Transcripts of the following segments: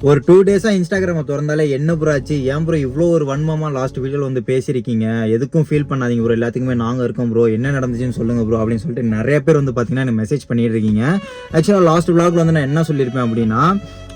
ஒரு டூ டேஸா இன்ஸ்டாகிராமை திறந்தாலே என்ன ப்ரோ ஆச்சு? ஏன் ப்ரோ இவ்வளோ ஒரு வன்மமாக லாஸ்ட் வீடியோவில் வந்து பேசியிருக்கீங்க? எதுக்கும் ஃபீல் பண்ணாதீங்க ப்ரோ எல்லாத்துக்குமே நாங்கள் இருக்கோம் ப்ரோ என்ன நடந்துச்சுன்னு சொல்லுங்க ப்ரோ அப்படின்னு சொல்லிட்டு நிறைய பேர் வந்து பார்த்தீங்கன்னா எனக்கு மெசேஜ் பண்ணிட்டு இருக்கீங்க. ஆக்சுவலாக லாஸ்ட் விளாக்ல வந்து நான் என்ன சொல்லியிருப்பேன் அப்படின்னா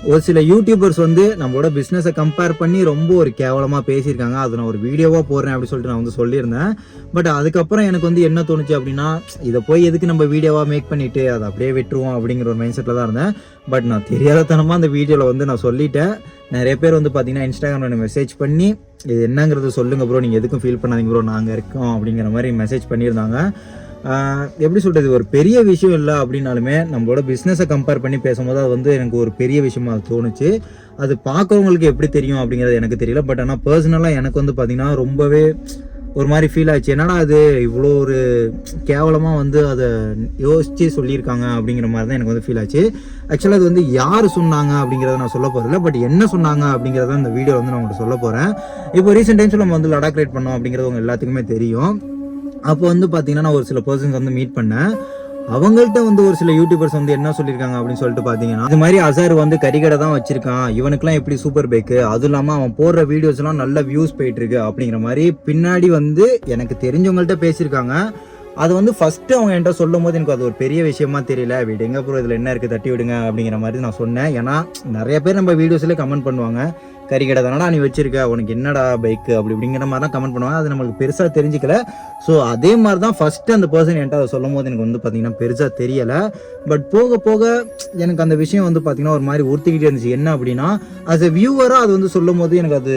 ஒரு சில யூடியூபர்ஸ் வந்து நம்மளோட பிஸ்னஸை கம்பேர் பண்ணி ரொம்ப ஒரு கேவலமாக பேசியிருக்காங்க. அதை நான் ஒரு வீடியோவாக போடுறேன் அப்படின்னு சொல்லிட்டு நான் வந்து சொல்லியிருந்தேன். பட் அதுக்கப்புறம் எனக்கு வந்து என்ன தோணுச்சு அப்படின்னா இதை போய் எதுக்கு நம்ம வீடியோவாக மேக் பண்ணிட்டு அதை அப்படியே விட்டுருவோம் அப்படிங்கிற ஒரு மைண்ட் செட்டில் தான் இருந்தேன். பட் நான் தெரியாதத்தனமாக அந்த வீடியோவில் வந்து நான் சொல்லிட்டேன். நிறைய பேர் வந்து பார்த்தீங்கன்னா இன்ஸ்டாகிராமில் மெசேஜ் பண்ணி இது என்னங்கிறது சொல்லுங்கள் ப்ரோ நீங்கள் எதுக்கும் ஃபீல் பண்ணாதீங்க ப்ரோ நாங்கள் இருக்கோம் அப்படிங்கிற மாதிரி மெசேஜ் பண்ணியிருந்தாங்க. எப்படி சொல்கிறது ஒரு பெரிய விஷயம் இல்லை அப்படின்னாலுமே நம்மளோட பிஸ்னஸை கம்பேர் பண்ணி பேசும்போது அது வந்து எனக்கு ஒரு பெரிய விஷயமா தோணுச்சு. அது பார்க்கறவங்களுக்கு எப்படி தெரியும் அப்படிங்கிறது எனக்கு தெரியல. பட் ஆனால் பர்சனலாக எனக்கு வந்து பார்த்தீங்கன்னா ரொம்பவே ஒரு மாதிரி ஃபீல் ஆச்சு என்னடா அது இவ்வளோ ஒரு கேவலமாக வந்து அதை யோசித்து சொல்லியிருக்காங்க அப்படிங்கிற மாதிரி தான் எனக்கு வந்து ஃபீல் ஆச்சு. ஆக்சுவலாக அது வந்து யார் சொன்னாங்க அப்படிங்கிறத நான் சொல்ல போகிறதில்ல பட் என்ன சொன்னாங்க அப்படிங்கிறத இந்த வீடியோ வந்து நான் உங்கள்கிட்ட சொல்ல போகிறேன் இப்போ ரீசெண்ட் டைம்ஸில் நம்ம வந்து லடாக் ரைட் பண்ணோம் அப்படிங்கிறது உங்கள் எல்லாத்துக்குமே தெரியும். அப்போ வந்து பார்த்தீங்கன்னா நான் ஒரு சில பர்சன்ஸ் வந்து மீட் பண்ணேன். அவங்கள்ட்ட வந்து ஒரு சில யூடியூபர்ஸ் வந்து என்ன சொல்லியிருக்காங்க அப்படின்னு சொல்லிட்டு பார்த்தீங்கன்னா இது மாதிரி அசார் வந்து கறிக்கடை தான் வச்சிருக்கான். இவனுக்குலாம் எப்படி சூப்பர் பைக்கு அதுவும் இல்லாமல் அவன் போடுற வீடியோஸ்லாம் நல்ல வியூஸ் போயிட்டு இருக்கு அப்படிங்கிற மாதிரி பின்னாடி வந்து எனக்கு தெரிஞ்சவங்கள்ட்ட பேசியிருக்காங்க. அது வந்து ஃபஸ்ட்டு அவங்க என்கிட்ட சொல்லும் போது எனக்கு அது ஒரு பெரிய விஷயமா தெரியல. விடுங்க ப்ரோ இதில் என்ன இருக்குது தட்டி விடுங்க அப்படிங்கிற மாதிரி நான் சொன்னேன். ஏன்னா நிறைய பேர் நம்ம வீடியோஸ்லேயே கமெண்ட் பண்ணுவாங்க. கறிக்கடை தானடா நீ வச்சிருக்க? உனக்கு என்னடா பைக்கு அப்படி இப்படிங்கிற மாதிரி தான் கமெண்ட் பண்ணுவாங்க. அது நம்மளுக்கு பெருசாக தெரிஞ்சிக்கல. ஸோ அதே மாதிரி தான் ஃபஸ்ட்டு அந்த பர்சன் என்கிட்ட அதை சொல்லும் போது எனக்கு வந்து பார்த்தீங்கன்னா பெருசாக தெரியலை. பட் போக போக எனக்கு அந்த விஷயம் வந்து பார்த்தீங்கன்னா ஒரு மாதிரி உறுத்திக்கிட்டே இருந்துச்சு. என்ன அப்படின்னா அஸ் எ வியூவராக அது வந்து சொல்லும் போது எனக்கு அது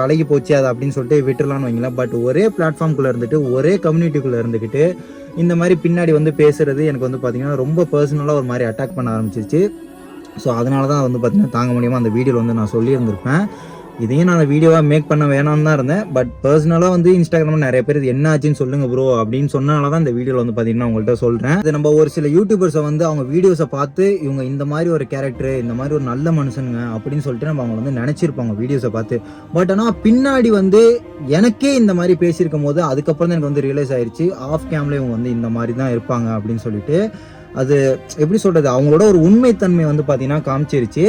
பழகி போச்சு. அது அப்படின்னு சொல்லிட்டு விட்டுறலாம்னு வைங்களேன். பட் ஒரே பிளாட்ஃபார்ம்குள்ளே இருந்துட்டு ஒரே கம்யூனிட்டிக்குள்ளே இருந்துக்கிட்டு இந்த மாதிரி பின்னாடி வந்து பேசுறது எனக்கு வந்து பார்த்தீங்கன்னா ரொம்ப பர்சனலாக ஒரு மாதிரி அட்டாக் பண்ண ஆரம்பிச்சிருச்சு. ஸோ அதனால தான் வந்து பார்த்தீங்கன்னா தாங்க முடியாமல் அந்த வீடியோவில் வந்து நான் சொல்லியிருந்திருப்பேன். இதையும் நான் வீடியோவாக மேக் பண்ண வேணாம்னு தான் இருந்தேன். பட் பர்சனலாக வந்து இன்ஸ்டாகிராமில் நிறைய பேர் இது என்ன ஆச்சுன்னு சொல்லுங்க ப்ரோ அப்படின்னு சொன்னனால தான் இந்த வீடியோவில் வந்து பார்த்தீங்கன்னா உங்கள்கிட்ட சொல்கிறேன் இது நம்ம ஒரு சில யூடியூபர்ஸை வந்து அவங்க வீடியோஸை பார்த்து இவங்க இந்த மாதிரி ஒரு கேரக்டர் இந்த மாதிரி ஒரு நல்ல மனுஷனுங்க அப்படின்னு சொல்லிட்டு நம்ம அவங்க வந்து நினச்சிருப்பாங்க வீடியோஸை பார்த்து. பட் ஆனால் பின்னாடி வந்து எனக்கே இந்த மாதிரி பேசியிருக்கும் போது அதுக்கப்புறம் தான் எனக்கு வந்து ரியலைஸ் ஆயிடுச்சு ஆஃப் கேம்ல இவங்க வந்து இந்த மாதிரி தான் இருப்பாங்க அப்படின்னு சொல்லிட்டு. அது எப்படி சொல்கிறது அவங்களோட ஒரு உண்மைத்தன்மை வந்து பார்த்தீங்கன்னா காமிச்சிருச்சு.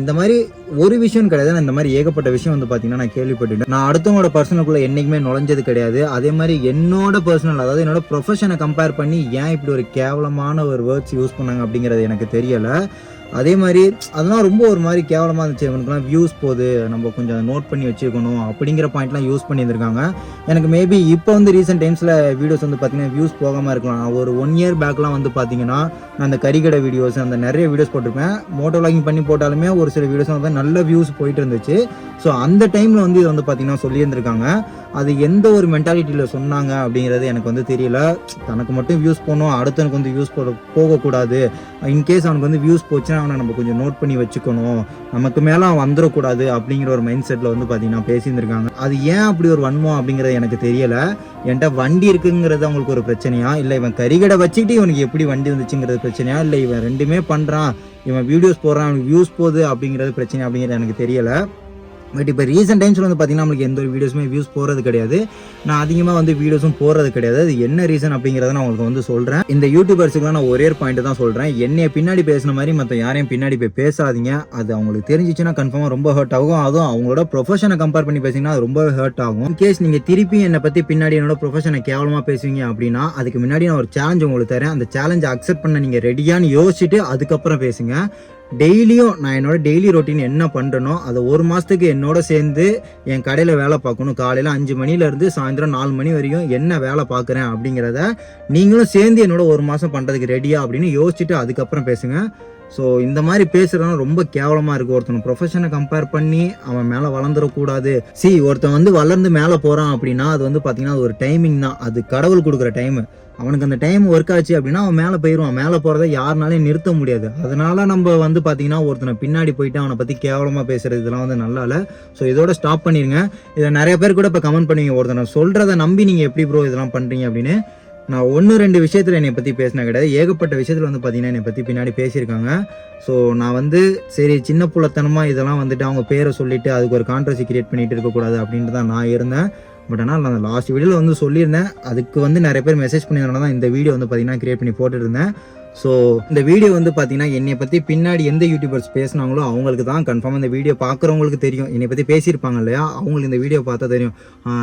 இந்த மாதிரி ஒரு விஷயம் கிடையாது. நான் இந்த மாதிரி ஏகப்பட்ட விஷயம் வந்து பார்த்தீங்கன்னா நான் கேள்விப்பட்டுட்டேன் நான் அடுத்தவங்களோட பர்சனுக்குள்ள என்றைக்குமே நுழைஞ்சது கிடையாது. அதே மாதிரி என்னோட பர்சனல் அதாவது என்னோட ப்ரொஃபஷனை கம்பேர் பண்ணி ஏன் இப்படி ஒரு கேவலமான ஒரு வேர்ட்ஸ் யூஸ் பண்ணாங்க அப்படிங்கிறது எனக்கு தெரியலை. அதே மாதிரி அதெல்லாம் ரொம்ப ஒரு மாதிரி கேவலமாக இருந்துச்சு. இவனுக்குலாம் வியூஸ் போகுது. நம்ம கொஞ்சம் நோட் பண்ணி வச்சுக்கணும் அப்படிங்கிற பாயிண்ட்லாம் யூஸ் பண்ணியிருந்திருக்காங்க. எனக்கு மேபி இப்போ வந்து ரீசெண்ட் டைம்ஸில் வீடியோஸ் வந்து பார்த்தீங்கன்னா வியூஸ் போகாமல் இருக்கலாம். ஒரு ஒன் இயர் பேக்லாம் வந்து பார்த்தீங்கன்னா நான் அந்த கறிக்கடை வீடியோஸ் அந்த நிறைய வீடியோஸ் போட்டிருப்பேன். மோட்டோ லாகிங் பண்ணி போட்டாலுமே ஒரு சில வீடியோஸ் வந்து நல்ல வியூஸ் போயிட்டு இருந்துச்சு. ஸோ அந்த டைமில் வந்து இது வந்து பார்த்தீங்கன்னா சொல்லியிருந்திருக்காங்க. அது எந்த ஒரு மென்டாலிட்டியில் சொன்னாங்க அப்படிங்கிறது எனக்கு வந்து தெரியல. தனக்கு மட்டும் வியூஸ் போகணும் அடுத்தவனுக்கு வந்து வியூஸ் போட போகக்கூடாது. இன்கேஸ் அவனுக்கு வந்து வியூஸ் போச்சுன்னா அவனை நம்ம கொஞ்சம் நோட் பண்ணி வச்சுக்கணும். நமக்கு மேலே அவன் வந்துடக்கூடாது அப்படிங்கிற ஒரு மைண்ட் செட்டில் வந்து பார்த்தீங்கன்னா பேசியிருந்திருக்காங்க. அது ஏன் அப்படி ஒரு வன்மம் அப்படிங்கிறது எனக்கு தெரியலை. என்கிட்ட வண்டி இருக்குங்கிறது அவங்களுக்கு ஒரு பிரச்சனையா? இல்லை இவன் கறிகடை வச்சுக்கிட்டு இவனுக்கு எப்படி வண்டி வந்துச்சுங்கிறது பிரச்சனையா? இல்லை இவன் ரெண்டுமே பண்ணுறான் இவன் வீடியோஸ் போடுறான் அவனுக்கு வியூஸ் போகுது அப்படிங்கிறது பிரச்சனை அப்படிங்கிறது எனக்கு தெரியலை. பட் இப்போ ரீசெண்ட் டைம்ஸில் வந்து பார்த்தீங்கன்னா நம்மளுக்கு எந்த ஒரு வீடியோஸுமே வியூஸ் போகிறது கிடையாது. நான் அதிகமாக வந்து வீடியோஸும் போகிறது கிடையாது. அது என்ன ரீசன் அப்படிங்கிறத நான் உங்களுக்கு வந்து சொல்கிறேன் இந்த யூடியூபர்ஸுக்குலாம் நான் ஒரே பாயிண்ட் தான் சொல்கிறேன் என்னைய பின்னாடி பேசின மாதிரி மற்ற யாரையும் பின்னாடி போய் பேசாதீங்க. அது அவங்களுக்கு தெரிஞ்சிச்சுன்னா கன்ஃபார்மாக ரொம்ப ஹர்ட் ஆகும். அதுவும் அவங்களோட ப்ரொஃபஷனை கம்பேர் பண்ணி பேசிங்கன்னா அது ரொம்ப ஹர்ட் ஆகும். கேஸ் நீங்கள் திருப்பி என்னை பற்றி பின்னாடி என்னோட ப்ரொஃபஷனை கேவலமாக பேசுவீங்க அப்படின்னா அதுக்கு முன்னாடி நான் ஒரு சேலஞ்ச் உங்களுக்கு தரேன். அந்த சேலஞ்சை அக்செப்ட் பண்ண நீங்கள் ரெடியான்னு யோசிச்சுட்டு அதுக்கப்புறம் பேசுங்க. டெய்லியும் நான் என்னோட டெய்லி ரொட்டீன் என்ன பண்ணுறனோ அதை ஒரு மாதத்துக்கு என்னோட சேர்ந்து என் கடையில் வேலை பார்க்கணும். காலையில் அஞ்சு மணிலேருந்து சாயந்தரம் நாலு மணி வரையும் என்ன வேலை பார்க்குறேன் அப்படிங்கிறத நீங்களும் சேர்ந்து என்னோட ஒரு மாதம் பண்ணுறதுக்கு ரெடியா அப்படின்னு யோசிச்சுட்டு அதுக்கப்புறம் பேசுங்க. ஸோ இந்த மாதிரி பேசுறதுலாம் ரொம்ப கேவலமாக இருக்குது ஒருத்தன் ப்ரொஃபஷனை கம்பேர் பண்ணி அவன் மேலே வளர்ந்துடக்கூடாது. சி ஒருத்தன் வந்து வளர்ந்து மேலே போகிறான் அப்படின்னா அது வந்து பார்த்தீங்கன்னா அது ஒரு டைமிங் தான். அது கடவுள் கொடுக்குற டைமு அவனுக்கு அந்த டைம் ஒர்க் ஆச்சு அப்படின்னா அவன் மேலே போயிடுவான் மேலே போகிறத யாருனாலையும் நிறுத்த முடியாது. அதனால நம்ம வந்து பார்த்தீங்கன்னா ஒருத்தனை பின்னாடி போயிட்டு அவனை பற்றி கேவலமாக பேசுறது இதெல்லாம் வந்து நல்லா இல்லை ஸோ இதோட ஸ்டாப் பண்ணிடுங்க இதை நிறைய பேர் கூட இப்போ கமெண்ட் பண்ணுவீங்க. ஒருத்தனை சொல்கிறத நம்பி நீங்கள் எப்படி ப்ரோ இதெல்லாம் பண்ணுறீங்க அப்படின்னு. நான் ஒன்று ரெண்டு விஷயத்தில் என்னை பற்றி பேசினா கிடையாது. ஏகப்பட்ட விஷயத்தில் வந்து பார்த்தீங்கன்னா என்னை பற்றி பின்னாடி பேசியிருக்காங்க. ஸோ நான் வந்து சரி சின்ன புள்ளத்தனமாக இதெல்லாம் வந்துட்டு அவங்க பேரை சொல்லிட்டு அதுக்கு ஒரு கான்ட்ரவர்சி கிரியேட் பண்ணிகிட்டு இருக்கக்கூடாது அப்படின்ட்டு தான் நான் இருந்தேன். பட் ஆனால் நான் லாஸ்ட் வீடியோவில் வந்து சொல்லியிருந்தேன். அதுக்கு வந்து நிறைய பேர் மெசேஜ் பண்ணியிருந்தனால தான் இந்த வீடியோ வந்து பார்த்தீங்கன்னா கிரியேட் பண்ணி போட்டுருந்தேன் ஸோ இந்த வீடியோ வந்து பார்த்தீங்கன்னா என்னை பற்றி பின்னாடி எந்த யூடியூபர்ஸ் பேசுனாங்களோ அவங்களுக்கு தான் கன்ஃபார்ம் இந்த வீடியோ பார்க்குறவங்களுக்கு தெரியும். என்னை பற்றி பேசியிருப்பாங்க இல்லையா? அவங்களுக்கு இந்த வீடியோ பார்த்தா தெரியும்.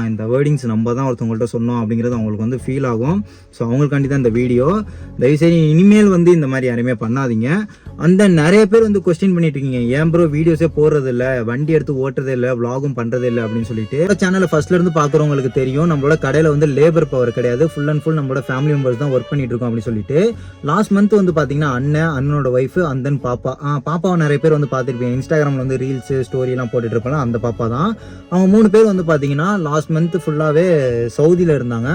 இந்த வேர்டிங்ஸ் நம்ம தான் ஒருத்தவங்கள்ட்ட சொன்னோம் அப்படிங்கிறது அவங்களுக்கு வந்து ஃபீல் ஆகும். ஸோ அவங்களுக்காண்டி தான் இந்த வீடியோ தயவுசெய்து இனிமேல் வந்து இந்த மாதிரி யாருமே பண்ணாதீங்க. அந்த நிறைய பேர் வந்து கொஸ்டின் பண்ணிட்டு இருக்கீங்க ஏன் ப்ரோ வீடியோஸே போடுறதில்ல? வண்டி எடுத்து ஓட்டுறதே இல்லை vlogகும் பண்ணுறது இல்லை அப்படின்னு சொல்லிட்டு சேனலை ஃபர்ஸ்ட்லேருந்து பார்க்குறவங்களுக்கு தெரியும். நம்மளோட கடையில் வந்து லேபர் பவர் கிடையாது. ஃபுல் அண்ட் ஃபுல் நம்மளோட ஃபேமிலி மெம்பர்ஸ் தான் ஒர்க் பண்ணிட்டு இருக்கோம் அப்படின்னு சொல்லிட்டு. லாஸ்ட் மந்த் வந்து பார்த்தீங்கன்னா அண்ணன் அண்ணனோட ஒய்ஃப் அண்ட் தென் பாப்பா. பாப்பாவை நிறைய பேர் வந்து பார்த்துருப்பீங்க. இன்ஸ்டாகிராமில் வந்து ரீல்ஸு ஸ்டோரியெல்லாம் போட்டுட்டு இருப்பாங்க அந்த பாப்பா தான். அவங்க மூணு பேர் வந்து பார்த்தீங்கன்னா லாஸ்ட் மந்த் ஃபுல்லாகவே சவுதியில் இருந்தாங்க.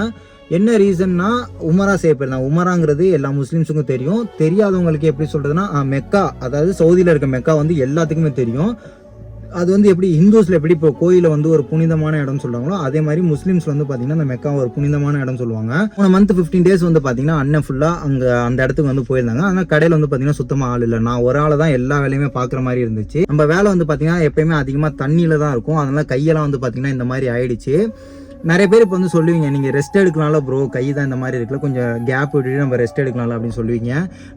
என்ன ரீசன்னா உமரா செய்ய உமராங்கிறது எல்லா முஸ்லீம்ஸுக்கும் தெரியும். தெரியாதவங்களுக்கு எப்படி சொல்றதுன்னா மெக்கா அதாவது சவுதியில் இருக்க மெக்கா வந்து எல்லாத்துக்குமே தெரியும். அது வந்து எப்படி ஹிந்துஸில் எப்படி இப்போ கோயிலை வந்து ஒரு புனிதமான இடம் சொல்கிறாங்களோ அதே மாதிரி முஸ்லீம்ஸ் வந்து பார்த்தீங்கன்னா அந்த மெக்கா ஒரு புனிதமான இடம் சொல்லுவாங்க. போன மந்த் ஃபிஃப்டீன் டேஸ் வந்து பார்த்தீங்கன்னா அண்ணன் ஃபுல்லாக அங்கே அந்த இடத்துக்கு வந்து போயிருந்தாங்க. ஆனால் கடையில் வந்து பார்த்தீங்கன்னா சுத்தமாக ஆள் இல்லை. நான் ஒரு ஆள் தான் எல்லா வேலையுமே பார்க்குற மாதிரி இருந்துச்சு. நம்ம வேலை வந்து பார்த்தீங்கன்னா எப்பயுமே அதிகமாக தண்ணியில் தான் இருக்கும். அதனால கையெல்லாம் வந்து பார்த்தீங்கன்னா இந்த மாதிரி ஆயிடுச்சு. நிறைய பேர் இப்போ வந்து சொல்லுவீங்க நீங்கள் ரெஸ்ட் எடுக்கலாம்ல ப்ரோ கை தான் இந்த மாதிரி இருக்குல்ல கொஞ்சம் கேப் விட்டுட்டு நம்ம ரெஸ்ட் எடுக்கலாம்ல அப்படின்னு சொல்லுவீங்க.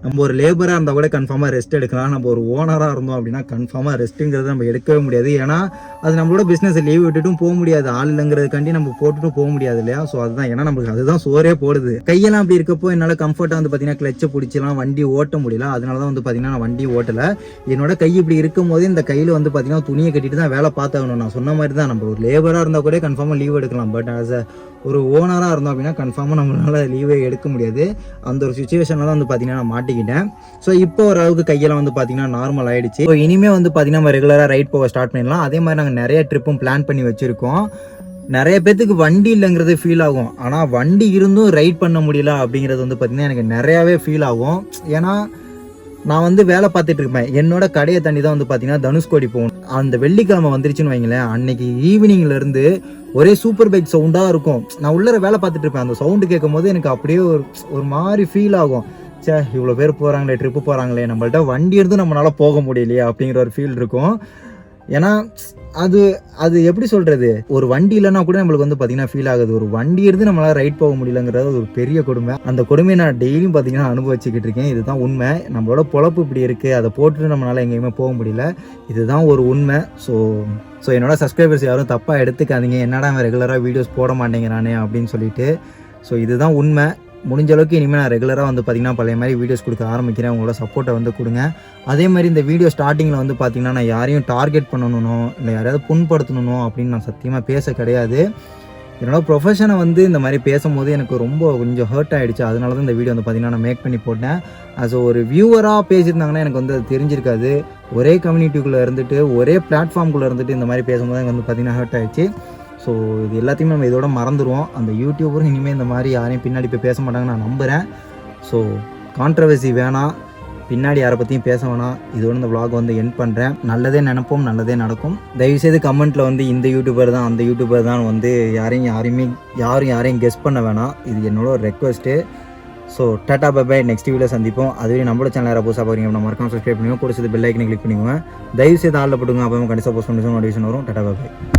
நம்ம ஒரு லேபராக இருந்தால் கூட கன்ஃபார்மாக ரெஸ்ட் எடுக்கலாம். நம்ம ஒரு ஓனராக இருந்தோம் அப்படின்னா கன்ஃபார்மாக ரெஸ்ட்டுங்கிறது நம்ம எடுக்கவே முடியாது. ஏன்னா அது நம்மளோட பிஸ்னஸை லீவ் விட்டுட்டும் போக முடியாது. ஆள் இல்லைங்கிறதுக்காண்டி நம்ம போட்டுட்டும் போக முடியாது இல்லையா? ஸோ அதுதான். ஏன்னா நம்மளுக்கு அதுதான் சோறே போடுது. கையெல்லாம் அப்படி இருக்கப்போ என்னால் கம்ஃபர்ட்டாக வந்து பார்த்தீங்கன்னா கிளச்சை பிடிச்சலாம் வண்டி ஓட்ட முடியல. அதனால தான் வந்து பார்த்தீங்கன்னா நான் வண்டி ஓட்டலை. என்னோட கை இப்படி இருக்கும் போது இந்த கையில் வந்து பார்த்தீங்கன்னா துணியை கட்டிட்டு தான் வேலை பார்த்தாகணும். நான் சொன்ன மாதிரி தான். நம்ம ஒரு லேபராக இருந்தால் கூட கன்ஃபார்மாக லீவ் எடுக்கலாம். பட் ஆஸ் அ ஒரு ஓனராக இருந்தோம் அப்படின்னா கன்ஃபார்மாக நம்மளால் லீவே எடுக்க முடியாது. அந்த ஒரு சுச்சுவேஷனில் தான் வந்து பார்த்தீங்கன்னா நான் மாட்டிக்கிட்டேன். ஸோ இப்போ ஓரளவுக்கு கையெல்லாம் வந்து பார்த்தீங்கன்னா நார்மல் ஆகிடுச்சு ஸோ இனிமேல் வந்து பார்த்தீங்கன்னா நம்ம ரெகுலராக ரைட் போக ஸ்டார்ட் பண்ணிடலாம். அதே மாதிரி நாங்கள் நிறைய ட்ரிப்பும் பிளான் பண்ணி வச்சுருக்கோம். நிறைய பேத்துக்கு வண்டி இல்லைங்கிறது ஃபீல் ஆகும். ஆனால் வண்டி இருந்தும் ரைட் பண்ண முடியல அப்படிங்கிறது வந்து பார்த்திங்கன்னா எனக்கு நிறையாவே ஃபீல் ஆகும். ஏன்னா நான் வந்து வேலை பார்த்துட்டு இருப்பேன். என்னோட கடையை தண்ணி தான் வந்து பார்த்தீங்கன்னா தனுஷ்கோடி போகணும். அந்த வெள்ளிக்கிழமை வந்துருச்சுன்னு வைங்களேன் அன்னைக்கு ஈவினிங்ல இருந்து ஒரே சூப்பர் பைக் சவுண்டாக இருக்கும். நான் உள்ளர வேலை பார்த்துட்டு இருப்பேன். அந்த சவுண்டு கேட்கும் போது எனக்கு அப்படியே ஒரு ஒரு மாதிரி ஃபீல் ஆகும். ச்சே இவ்வளோ பேர் போகிறாங்களே ட்ரிப்பு போகிறாங்களே நம்மள்ட்ட வண்டி இருந்து நம்மளால போக முடியலையே அப்படிங்கிற ஒரு ஃபீல் இருக்கும். ஏன்னா அது அது எப்படி சொல்கிறது ஒரு வண்டி இல்லைன்னா கூட நம்மளுக்கு வந்து பார்த்தீங்கன்னா ஃபீல் ஆகுது. ஒரு வண்டி எடுத்து நம்மளால் ரைட் போக முடியலங்கிறது ஒரு பெரிய கொடுமை. அந்த கொடுமையை நான் டெய்லியும் பார்த்தீங்கன்னா அனுபவிச்சுக்கிட்டு இருக்கேன். இதுதான் உண்மை. நம்மளோட பொழப்பு இப்படி இருக்குது அதை போட்டுட்டு நம்மளால் எங்கேயுமே போக முடியல. இதுதான் ஒரு உண்மை. ஸோ ஸோ என்னோட சப்ஸ்கிரைபர்ஸ் யாரும் தப்பாக எடுத்துக்காதீங்க. என்னடா ரெகுலராக வீடியோஸ் போட மாட்டேங்கிறானே அப்படின்னு சொல்லிட்டு. ஸோ இதுதான் உண்மை. முடிஞ்ச அளவுக்கு இனிமேல் நான் ரெகுலராக வந்து பார்த்தீங்கன்னா பழைய மாதிரி வீடியோஸ் கொடுக்க ஆரம்பிக்கிறேன். உங்களோட சப்போர்ட்டை வந்து கொடுங்க. அதே மாதிரி இந்த வீடியோ ஸ்டார்டிங்கில் வந்து பார்த்தீங்கன்னா நான் யாரையும் டார்கெட் பண்ணணும் இல்லை யாரையாவது புண்படுத்தணும் அப்படின்னு நான் சத்தியமாக பேச கிடையாது. என்னோட ப்ரொஃபஷனை வந்து இந்த மாதிரி பேசும்போது எனக்கு ரொம்ப கொஞ்சம் ஹர்ட் ஆகிடுச்சு அதனால தான் இந்த வீடியோ வந்து பார்த்தீங்கன்னா நான் மேக் பண்ணி போட்டேன். ஆஸ் ஒரு வியூவராக பேசியிருந்தாங்கன்னா எனக்கு வந்து அது தெரிஞ்சிருக்காது. ஒரே கம்யூனிட்டிக்குள்ளே இருந்துட்டு ஒரே பிளாட்ஃபார்ம்குள்ளே இருந்துட்டு இந்த மாதிரி பேசும்போது எனக்கு வந்து பார்த்தீங்கன்னா ஹர்ட் ஆகிடுச்சு ஸோ இது எல்லாத்தையுமே நம்ம இதோட மறந்துடுவோம் அந்த யூடியூபரும் இனிமேல் இந்த மாதிரி யாரையும் பின்னாடி போய் பேச மாட்டாங்கன்னு நான் நம்புகிறேன் ஸோ கான்ட்ரவர்சி வேணாம். பின்னாடி யாரை பற்றியும் பேச வேணாம். இதோட இந்த vlog வந்து என் பண்ணுறேன் நல்லதே நினைப்போம் நல்லதே நடக்கும். தயவுசெய்து கமெண்ட்டில் வந்து இந்த யூடியூபர் தான் அந்த யூடியூபர் தான் வந்து யாரையும் யாரையுமே யாரும் யாரையும் கெஸ் பண்ண வேணாம். இது என்னோட ஒரு request so tata bye next video சந்திப்போம். அதுவே நம்மளோட சேனல் யாராவது புதுசாக பார்க்குறீங்க நம்ம மறக்காம சப்ஸ்கிரைப் பண்ணுவோம் கூட சேர்த்து பெல் ஐக்கனை கிளிக் பண்ணிக்குவேன் தயவு செய்து ஆளில் போட்டுங்க அப்போ கண்டிப்பாக போஸ்ட் பண்ணி நோட்டிஃபிகேஷன் வரும். Tata bye